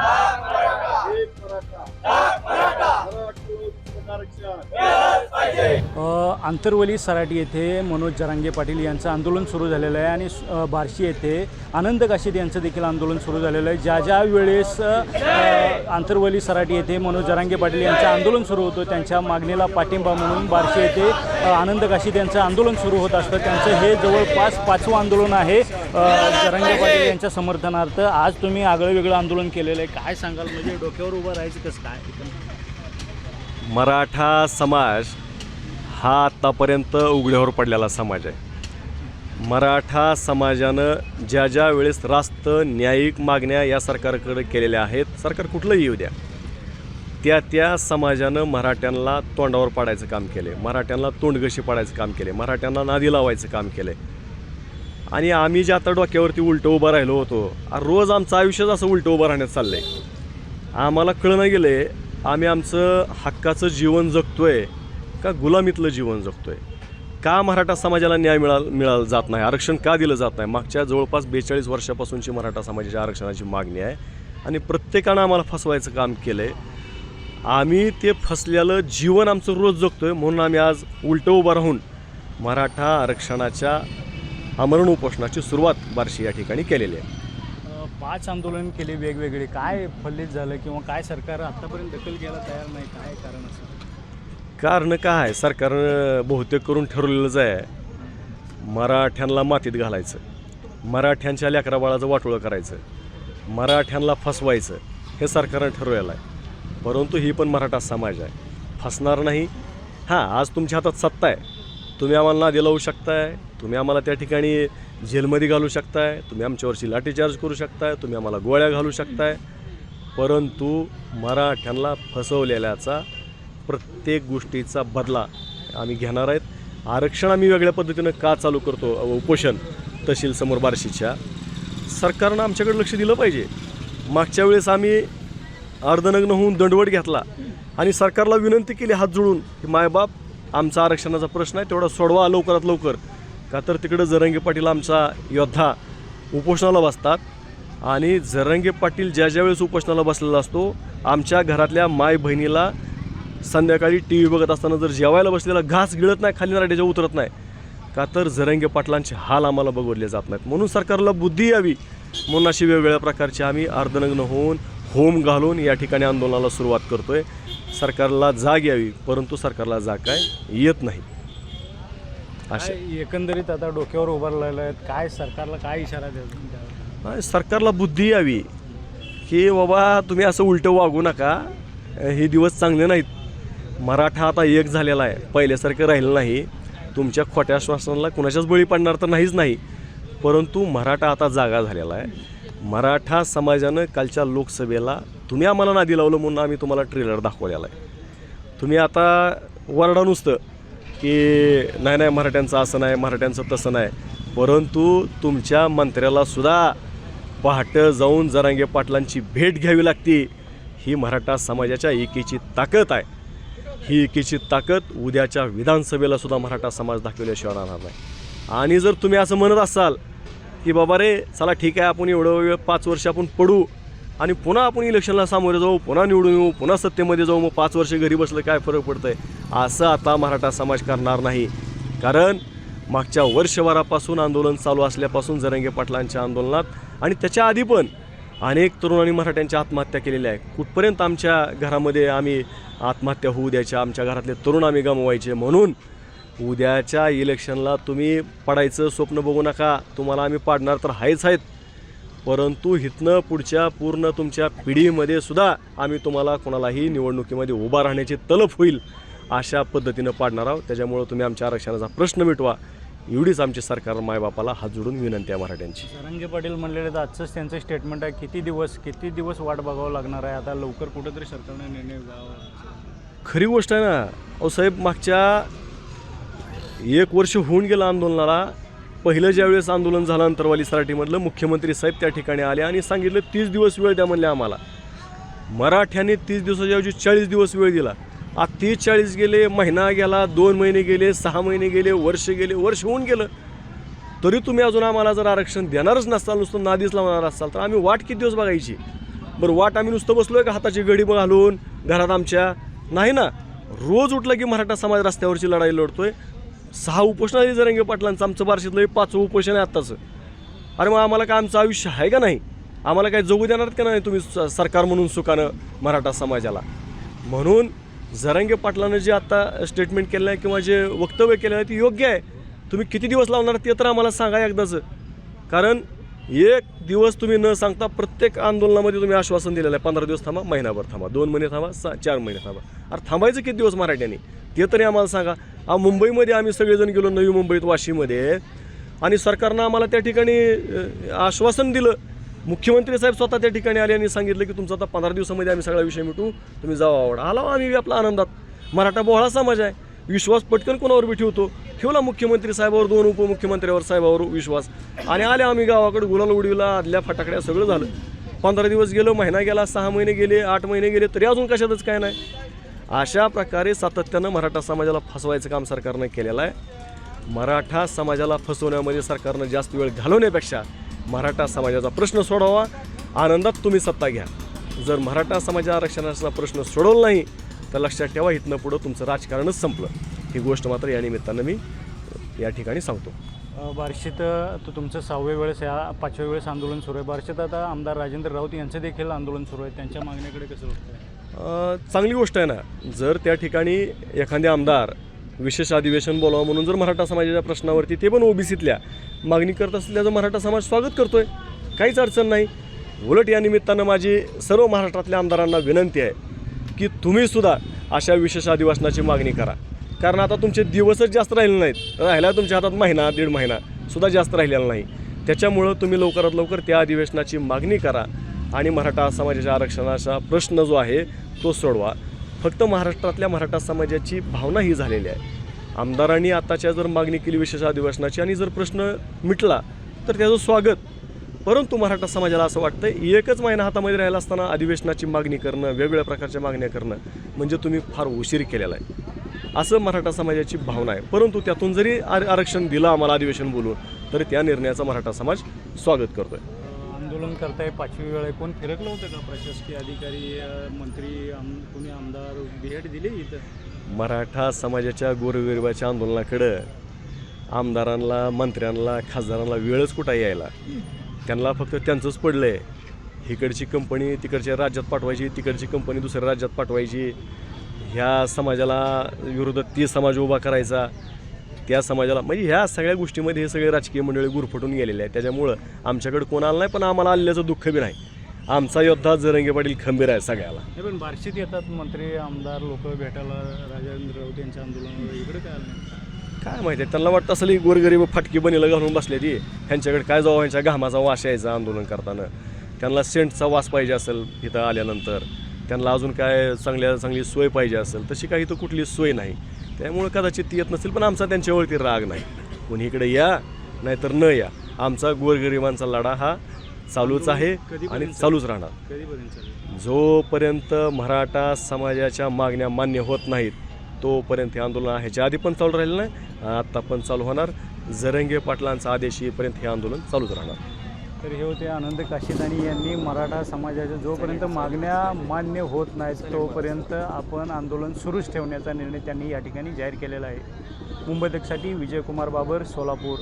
मराठा आंतरवली सराटी येथे मनोज जरांगे पाटील यांचं आंदोलन सुरू झालेलं आहे आणि बार्शी येथे आनंद काशीद यांचं देखील आंदोलन सुरू झालेलं आहे. ज्या ज्या वेळेस आंतरवली सराटी येथे मनोज जरांगे पाटील यांचं आंदोलन सुरू होतं त्यांच्या मागणीला पाठिंबा म्हणून बार्शी येथे आनंद काशीद यांचं आंदोलन सुरू होत असतं. त्यांचं हे जवळपास पाचवं आंदोलन आहे जरांगे पाटील यांच्या समर्थनार्थ. आज तुम्ही आगळं वेगळं आंदोलन केलेलं आहे. काय सांगाल? म्हणजे डोक्यावर उभं राहायचं कसं काय? मराठा समाज हा आत्तापर्यंत उघड्यावर पडलेला समाज आहे. मराठा समाजानं ज्या ज्या वेळेस रास्त न्यायिक मागण्या या सरकारकडे केलेल्या आहेत सरकार कुठलंही येऊ द्या. त्या त्या समाजानं मराठ्यांना तोंडावर पाडायचं काम केले मराठ्यांना तोंडगशी पाडायचं काम केले मराठ्यांना नादी लावायचं काम केले आणि आम्ही जे आता डोक्यावरती उलटं उभं राहिलो होतो रोज आमचं आयुष्यच असं उलटं उभं राहण्यात चाललं आहे आम्हाला कळणं गेले आम्ही आमचं हक्काचं जीवन जगतो आहे का गुलामीतलं जीवन जगतोय? का मराठा समाजाला न्याय मिळाल मिळाला जात नाही? आरक्षण का दिलं जात नाही? मागच्या जवळपास बेचाळीस वर्षापासूनची मराठा समाजाच्या आरक्षणाची मागणी आहे आणि प्रत्येकानं आम्हाला फसवायचं काम केलं आहे आम्ही ते फसलेलं जीवन आमचं रोज जगतो आहे म्हणून आम्ही आज उलटं उभं राहून मराठा आरक्षणाच्या आमरण उपोषणाची सुरुवात बार्शी या ठिकाणी केलेली आहे. पाच आंदोलन केले वेगवेगळे. काय फलित झालं किंवा काय सरकार आतापर्यंत दखल घ्यायला तयार नाही? काय कारण असं? कारण काय? आहे सरकारनं बहुतेक करून ठरवलेलंच आहे. मराठ्यांना मातीत घालायचं. मराठ्यांच्या लेकरा बाळाचं वाटोळं करायचं. मराठ्यांना फसवायचं. हे सरकारनं ठरवलेलं आहे. परंतु ही पण मराठा समाज आहे. फसणार नाही. हां आज तुमच्या हातात सत्ता आहे. तुम्ही आम्हाला नादी लावू शकताय. तुम्ही आम्हाला त्या ठिकाणी जेलमध्ये घालू शकताय. तुम्ही आमच्यावरची लाठीचार्ज करू शकताय. तुम्ही आम्हाला गोळ्या घालू शकताय. परंतु मराठ्यांना फसवलेल्याचा प्रत्येक गोष्टीचा बदला आम्ही घेणार आहेत. आरक्षण आम्ही वेगळ्या पद्धतीनं का चालू करतो उपोषण तहसील समोर बार्शीच्या सरकारनं आमच्याकडे लक्ष दिलं पाहिजे. मागच्या वेळेस आम्ही अर्धनग्न होऊन दंडवट घेतला आणि सरकारला विनंती केली हात जोडून की मायबाप आमचा आरक्षणाचा प्रश्न आहे तेवढा सोडवा लवकरात लवकर. का तर तिकडं जरंगे पाटील आमचा योद्धा उपोषणाला बसतात आणि जरंगे पाटील ज्या ज्या वेळेस उपोषणाला बसलेला असतो आमच्या घरातल्या माय बहिणीला संध्याकाळी टी व्ही बघत असताना जर जेवायला बसलेला घास गिळत नाही खाली नाराट्याच्या उतरत नाही का तर जरंगे पाटलांचे हाल आम्हाला बघवले जात नाहीत. म्हणून सरकारला बुद्धी यावी. म्हणून अशी वेगवेगळ्या प्रकारचे आम्ही अर्धनग्न होऊन होम घालून या ठिकाणी आंदोलनाला सुरुवात करतोय. सरकारला जाग यावी परंतु सरकारला जाग काय येत नाही. अशा काय एकंदरीत आता डोक्यावर उभं राहिलं आहेत? काय सरकारला काय इशारा द्या सरकारला बुद्धी यावी. की बाबा तुम्ही असं उलटं वागू नका. हे दिवस चांगले नाहीत. मराठा आता एक झालेला आहे. पहिल्यासारखं राहिलं नाही. तुमच्या खोट्या श्वासनाला कुणाच्याच बळी पडणार तर नाहीच नाही. परंतु मराठा आता जागा झालेला आहे. मराठा समाजानं कालच्या लोकसभेला तुम्ही आम्हाला नादी लावलं म्हणून आम्ही तुम्हाला ट्रेलर दाखवलेला आहे. तुम्ही आता वरडा नुसतं की नाही नाही मराठ्यांचं असं नाही मराठ्यांचं तसं नाही. परंतु तुमच्या मंत्र्याला सुद्धा पहाटं जाऊन जरांगे पाटलांची भेट घ्यावी लागते. ही मराठा समाजाच्या एकीची ताकद आहे. ही एकीची ताकद उद्याच्या विधानसभेला सुद्धा मराठा समाज दाखवल्याशिवाय राहणार नाही. आणि जर तुम्ही असं म्हणत असाल की बाबा रे चला ठीक आहे आपण एवढं वेळ पाच वर्ष आपण पडू आणि पुन्हा आपण इलेक्शनला सामोरे जाऊ पुन्हा निवडून येऊ पुन्हा सत्तेमध्ये जाऊ मग पाच वर्ष घरी बसलं काय फरक पडतं आहे असं आता मराठा समाज करणार नाही. कारण मागच्या वर्षभरापासून आंदोलन चालू असल्यापासून जरंगे पाटलांच्या आंदोलनात आणि त्याच्या आधी पण अनेक तरुणांनी मराठ्यांच्या आत्महत्या केलेल्या आहे. कुठपर्यंत आमच्या घरामध्ये आम्ही आत्महत्या होऊ द्यायच्या आमच्या घरातले तरुण आम्ही गमवायचे म्हणून उद्याच्या इलेक्शनला तुम्ही पडायचं स्वप्न बघू नका तुम्हाला आम्ही पाडणार तर आहेच आहेत. परंतु इथनं पुढच्या पूर्ण तुमच्या पिढीमध्ये सुद्धा आम्ही तुम्हाला कोणालाही निवडणुकीमध्ये उभा राहण्याची तलफ होईल अशा पद्धतीनं पाडणार आहोत. त्याच्यामुळं तुम्ही आमच्या आरक्षणाचा प्रश्न मिटवा. एवढीच आमची सरकार मायबापाला हात जोडून विनंती आहे मराठ्यांची. जरांगे पाटील म्हणलेले तर आजचंच त्यांचं स्टेटमेंट आहे किती दिवस किती दिवस वाट बघावं लागणार आहे? आता लवकर कुठेतरी सरकारने निर्णय घ्यावा. खरी गोष्ट आहे ना अहो साहेब मागच्या एक वर्ष होऊन गेलं आंदोलनाला. पहिलं ज्यावेळेस आंदोलन झालं अंतरवाली सराटीमधलं मुख्यमंत्री साहेब त्या ठिकाणी आले आणि सांगितलं तीस दिवस वेळ द्या म्हणले आम्हाला. मराठ्याने तीस दिवसाच्या ऐवजी चाळीस दिवस वेळ दिला. आज तीस चाळीस गेले महिना गेला दोन महिने गेले सहा महिने गेले वर्ष गेले वर्ष होऊन गेलं. तरी तुम्ही अजून आम्हाला जर आरक्षण देणारच नसाल नुसतं नादीच लावणार असाल तर आम्ही वाट किती दिवस बघायची? बरं वाट आम्ही नुसतं बसलोय का हाताची गडी घालून घरात आमच्या? नाही ना. रोज उठलं की मराठा समाज रस्त्यावरची लढाई लढतोय. सहा उपोषण आली जरंगे पाटलांचं आमचं बारशीतलं पाचवं उपोषण आहे आत्ताचं. अरे मग आम्हाला काय आमचं आयुष्य आहे का नाही? आम्हाला काय जगू देणार का नाही तुम्ही स- सरकार म्हणून सुखानं मराठा समाजाला? म्हणून झरांगे पाटलानं जे आता स्टेटमेंट केलं आहे किंवा जे वक्तव्य केलं आहे ते योग्य आहे. तुम्ही किती दिवस लावणार ते तर आम्हाला सांगा एकदाच. कारण एक दिवस तुम्ही न सांगता प्रत्येक आंदोलनामध्ये तुम्ही आश्वासन दिलेलं आहे. पंधरा दिवस थांबा महिनाभर थांबा दोन महिने थांबा सा चार महिने थांबा. अरे थांबायचं किती दिवस मराठ्यांनी? ते तरी आम्हाला सांगा. आ मुंबईमध्ये आम्ही सगळेजण गेलो नवी मुंबईत वाशीमध्ये. आणि सरकारनं आम्हाला त्या ठिकाणी आश्वासन दिलं. मुख्यमंत्री साहेब स्वतः त्या ठिकाणी आले आणि सांगितलं की तुमचा आता पंधरा दिवसामध्ये आम्ही सगळा विषय मिटू तुम्ही जावा आवडा आला आम्ही आपला आनंदात. मराठा बोहळा समाज आहे. विश्वास पटकन कोणावर बी ठेवतो? ठेवला मुख्यमंत्री साहेबावर दोन उपमुख्यमंत्र्यावर साहेबावर विश्वास. आणि आले आम्ही गावाकडे गुलाल उडविला आदल्या फटाकड्या सगळं झालं. पंधरा दिवस गेलो महिना गेला सहा महिने गेले आठ महिने गेले तरी अजून कशातच काय नाही. अशा प्रकारे सातत्यानं मराठा समाजाला फसवायचं काम सरकारनं केलेलं आहे. मराठा समाजाला फसवण्यामध्ये सरकारनं जास्त वेळ घालवण्यापेक्षा मराठा समाजाचा प्रश्न सोडवा. आनंदात तुम्ही सत्ता घ्या. जर मराठा समाजा आरक्षणाचा प्रश्न सोडवला नाही तर लक्षात ठेवा इथनं पुढं तुमचं राजकारणच संपलं. ही गोष्ट मात्र या निमित्तानं मी या ठिकाणी सांगतो. बार्शीत अ, तो तुमचं सहाव्या वेळेस या पाचव्या वेळेस आंदोलन सुरू आहे. बार्शीत आता आमदार राजेंद्र राऊत यांचं देखील आंदोलन सुरू आहे. त्यांच्या मागण्याकडे कसं अ, चांगली गोष्ट आहे ना. जर त्या ठिकाणी एखादे आमदार विशेष अधिवेशन बोलावं म्हणून जर मराठा समाजाच्या प्रश्नावरती ते पण ओबीसीतल्या मागणी करत असल्याचं मराठा समाज स्वागत करतो आहे काहीच अडचण नाही. उलट या निमित्तानं माझी सर्व महाराष्ट्रातल्या आमदारांना विनंती आहे की तुम्हीसुद्धा अशा विशेष अधिवेशनाची मागणी करा. कारण आता तुमचे दिवसच जास्त राहिले नाहीत. राहिला तुमच्या हातात महिना दीड महिना सुद्धा जास्त राहिलेला नाही. त्याच्यामुळं तुम्ही लवकरात लवकर त्या अधिवेशनाची मागणी करा आणि मराठा समाजाच्या आरक्षणाचा प्रश्न जो आहे तो सोडवा. फक्त महाराष्ट्रातल्या मराठा समाजाची भावना ही झालेली आहे. आमदारांनी आताच्या जर मागणी केली विशेष अधिवेशनाची आणि जर प्रश्न मिटला तर त्याचं स्वागत. परंतु मराठा समाजाला असं वाटतं एकच महिना हातामध्ये राहिला असताना अधिवेशनाची मागणी करणं वेगवेगळ्या प्रकारच्या मागण्या करणं म्हणजे तुम्ही फार उशीर केलेला आहे. असं मराठा समाजाची भावना आहे. परंतु त्यातून जरी आर- आरक्षण दिलं आम्हाला अधिवेशन बोलून तरी त्या निर्णयाचा मराठा समाज स्वागत करतो आहे आंदोलन करताय पाचवी वेळ आहे कोण फिरकलं होतं का? प्रशासकीय अधिकारी मंत्री आम कोणी आमदार भेट दिली इथं? मराठा समाजाच्या गोरगरिबाच्या आंदोलनाकडं आमदारांना मंत्र्यांना खासदारांना वेळच कुठं यायला? त्यांना फक्त त्यांचंच पडलं आहे इकडची कंपनी तिकडच्या राज्यात पाठवायची तिकडची कंपनी दुसऱ्या राज्यात पाठवायची. ह्या समाजाला विरोधात ती समाज उभा करायचा. त्या समाजाला म्हणजे ह्या सगळ्या गोष्टीमध्ये हे सगळे राजकीय मंडळी गुरफटून गेलेले आहेत. त्याच्यामुळं आमच्याकडे कोण आलं नाही पण आम्हाला आलेल्याचं दुःख बी नाही. आमचा योद्धा जरंगे पाटील खंबीर आहे सगळ्याला. पण बार्शीत येतात मंत्री आमदार लोक भेटायला राजेंद्र राऊत यांच्या आंदोलनावर इकडे काय माहिती आहे त्यांना वाटतं असली गोरगरीब फाटकी बनीला घालून बसले ती. ह्यांच्याकडे काय जावं ह्यांच्या घामाचा वास यायचा आंदोलन करताना. त्यांना सेंटचा वास पाहिजे असेल इथं आल्यानंतर. त्यांना अजून काय चांगल्या चांगली सोय पाहिजे असेल तशी काही तर कुठली सोय नाही. त्यामुळे कदाचित ती येत नसेल पण आमचा त्यांच्यावरती राग नाही. कोणी इकडे या नाहीतर न या. आमचा गोरगरिबांचा लढा हा चालूच आहे आणि चालूच राहणार. जोपर्यंत मराठा समाजाच्या मागण्या मान्य होत नाहीत तोपर्यंत हे आंदोलन ह्याच्या आधी पण चालू राहिलं नाही आत्ता पण चालू होणार. जरंगे पाटलांचा आदेश येईपर्यंत हे आंदोलन चालूच राहणार. तर हे होते आनंद काशीदानी यांनी मराठा समाजाच्या जोपर्यंत मागण्या मान्य होत नाहीत तोपर्यंत आपण आंदोलन सुरूच ठेवण्याचा निर्णय त्यांनी या ठिकाणी जाहीर केलेला आहे. मुंबईतकसाठी विजयकुमार बाबर सोलापूर.